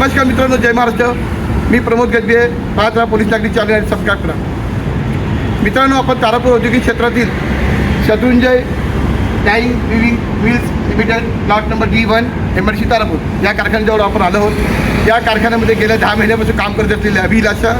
नमस्कार मित्रांनो जय महाराष्ट्र. मी प्रमोद गजबे पाहत राहा पोलीस नागरिक चॅनल आणि सबस्क्राईब करा. मित्रांनो आपण तारापूर औद्योगिक क्षेत्रातील Shatrunjay dyeing weaving mills limited plot number D one MRC Tarapur. या कारखान्याजवळ आपण आलो आहोत. या कारखान्यामध्ये गेल्या दहा महिन्यापासून काम करत असलेले अभिलाषा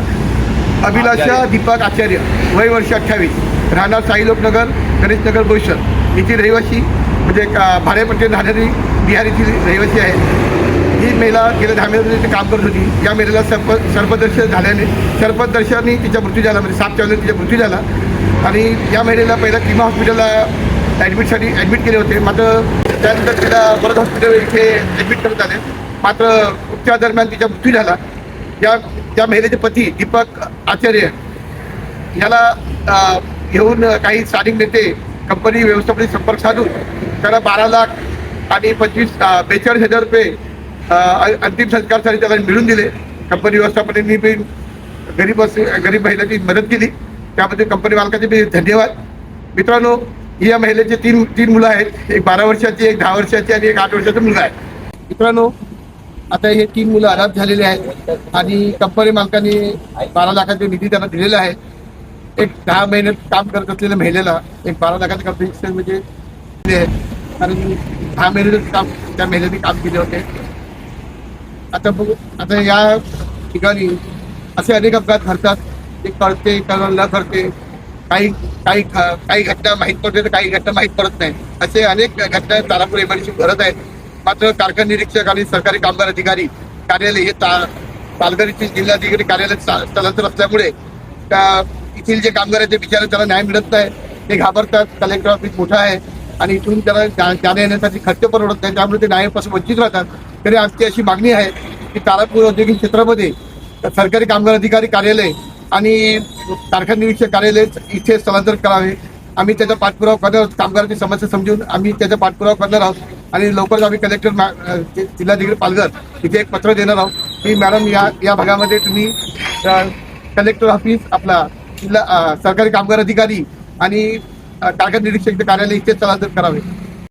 अभिलाषा दीपक आचार्य वय वर्ष अठ्ठावीस. राहणार साईलोकनगर गणेशनगर बोईसर. येथील रहिवासी म्हणजे का भाडेपट्टी राहणारी बिहार येथील रहिवासी आहे ही महिला गेल्या दहा महिन्यामध्ये काम करत होती. या महिलेला सर्प सर्पदर्शन झाल्याने सर्पदर्शनी तिचा मृत्यू झाला म्हणजे साप चावल्याने तिचा मृत्यू झाला. आणि या महिलेला पहिला किमा हॉस्पिटलला ॲडमिटसाठी ॲडमिट केले होते. मात्र त्यानंतर तिला परत हॉस्पिटल इथे ॲडमिट करत आले. मात्र उपचार दरम्यान तिचा मृत्यू झाला. या त्या महिलेचे पती दीपक आचार्य याला घेऊन काही स्थानिक नेते कंपनी व्यवस्थापनाशी संपर्क साधून त्याला बारा लाख आणि पंचवीस बेचाळीस हजार रुपये अंतिम संस्कारसाठी त्याला मिळून दिले. कंपनी व्यवस्थापनेनी बी गरीब गरीब महिलांची मदत केली. त्याबद्दल कंपनी मालकाचे मी धन्यवाद. मित्रांनो या महिलेचे तीन तीन मुलं आहेत. एक बारा वर्षाची एक दहा वर्षाची आणि एक आठ वर्षाचा मुलगा आहे. मित्रांनो आता हे तीन मुलं अनाथ झालेले आहेत आणि कंपनी मालकाने बारा लाखाचा निधी त्यांना दिलेला आहे. एक दहा महिन्यात काम करत असलेल्या महिलेला एक बारा लाखाचं कंपनी म्हणजे कारण दहा महिन्याचं काम त्या महिलेने काम केले होते. आता बघू. आता या ठिकाणी असे अनेक अपघात घडतात. ते कळते किंवा न कळते. काही काही काही घटना माहीत पडते तर काही घटना माहीत पडत नाही. असे अनेक घटना तारापूर एमआयडीसी घडत आहेत. मात्र कारखान निरीक्षक आणि सरकारी कामगार अधिकारी कार्यालय हे ता पालघर येथील जिल्हाधिकारी कार्यालय स्थलांतर असल्यामुळे येथील जे कामगार आहेत ते बिचारे त्याला न्याय मिळत नाही. ते घाबरतात. कलेक्टर ऑफिस मोठा आहे. आणि इथून त्याला जाण्या येण्यासाठी खर्च परवडत नाही. त्यामुळे ते न्यायापासून वंचित राहतात. तरी आमची अशी मागणी आहे की तारापूर औद्योगिक क्षेत्रामध्ये सरकारी कामगार अधिकारी कार्यालय आणि कारखाना निरीक्षक कार्यालय इथे स्थलांतर करावे. आम्ही त्याचा पाठपुरावा करणार आहोत. कामगारांची समस्या समजून आम्ही त्याचा पाठपुरावा करणार आहोत. आणि लवकरच आम्ही कलेक्टर जिल्हाधिकारी पालघर इथे एक पत्र देणार आहोत की मॅडम या या भागामध्ये तुम्ही कलेक्टर ऑफिस आपला जिल्हा सरकारी कामगार अधिकारी आणि कारखाना निरीक्षक कार्यालय इथे स्थलांतर करावे.